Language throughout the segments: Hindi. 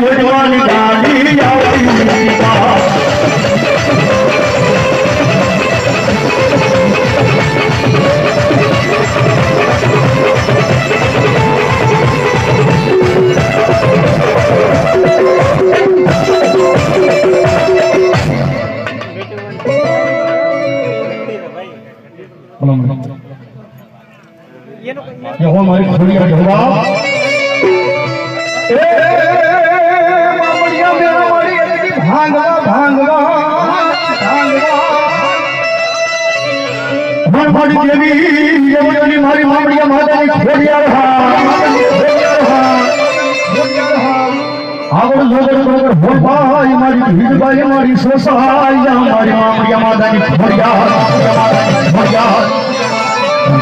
ભોજવાના ये हो हमारी खुली का झंडा भांगवा भांगवा भांगवा देवी ये मारी मामड़िया माता की खोलिया रहा आवर लोगर लोगर बोल भाई हमारी भीड़ भाई हमारी सोसा हमारी मामड़िया माता की खोलिया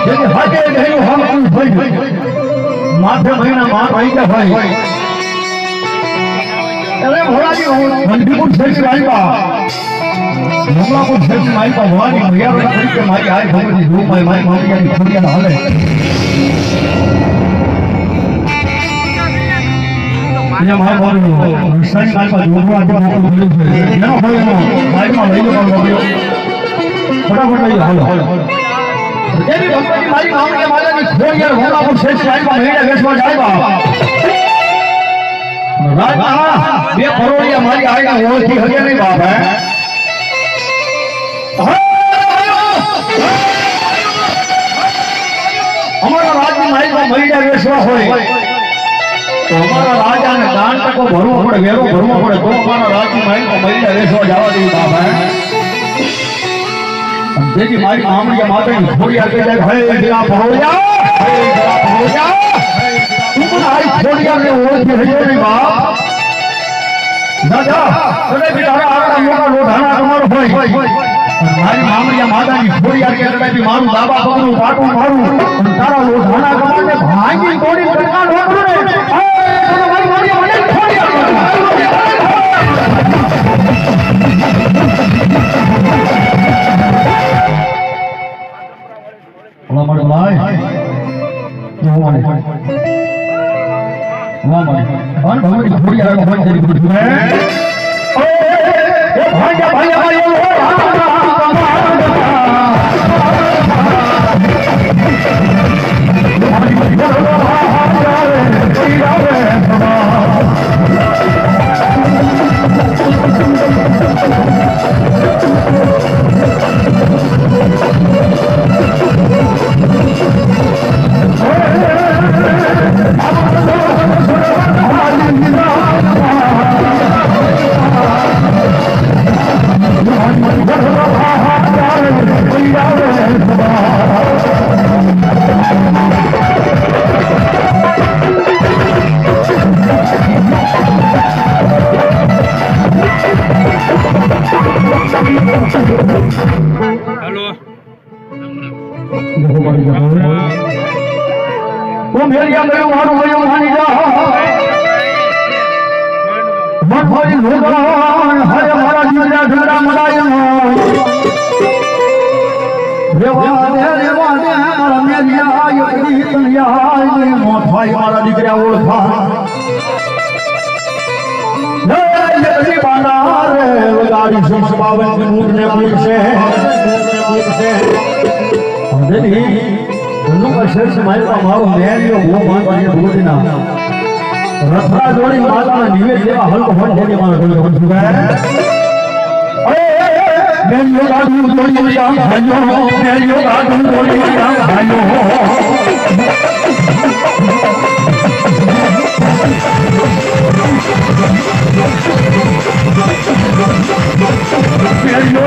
જેની હાથે ગયું હાલતું થઈ ગયું માથે મહિના માં ભાઈ ભાઈ. અરે ભોળાજી હું મંદિરપુર શેઠ આવ્યા મમલાપુર શેઠ આવ્યા ભવાની મૈયા તરીકે મારી આ ભાઈ રૂપ ફટાફટ લો હાલો દેવી ભગવતી મારી મામલી માતાની ખોડિયાર હોલાપુર શેષ આવ્યા મહિના વેશમાં આવ્યા રાજના બે કરોડિયા મારી આઈને ઓળખી હગે નહીં બાપ હે અમારા રાજની માલિકમાં મહિના વેશવા હોય તો અમારા રાજાને દાન ટકો ભરવો પડે વેરો ભરવો પડે તો અમારા રાજની માલિકમાં મહિના વેશવા જવા દેવું બાપ હે જેથી મારી મામડિયા માતાની ખોડિયા કહે જાય હે જરા ભોળિયા મારી બાબા તારા લોઢાણા કમાને ভাইয়া ভাইয়া ভাইয়া। हेलो। तुम मेरे क्या मेरे मारो मेरे मानी जा। मन भरी भगवान हरे हमारा ज़िंदा झगड़ा मराए ना देवाने देवाने हमारा मेरिया यो प्रीत लिया ये मौत भाई हमारा दिखरिया ओळखा ले ये बांधा रे तारी से पावन नूर ने पूर से अंदर ही, दोनों का शेर समाज का भाव मैं ये वो मान ये बोल ना रथरा जोड़ी मात ना निवेद देवा हल को हट देने मार को हम चुका है मैं योग आदमी मैं योग आदमी जोड़ी मैं योग आदमी know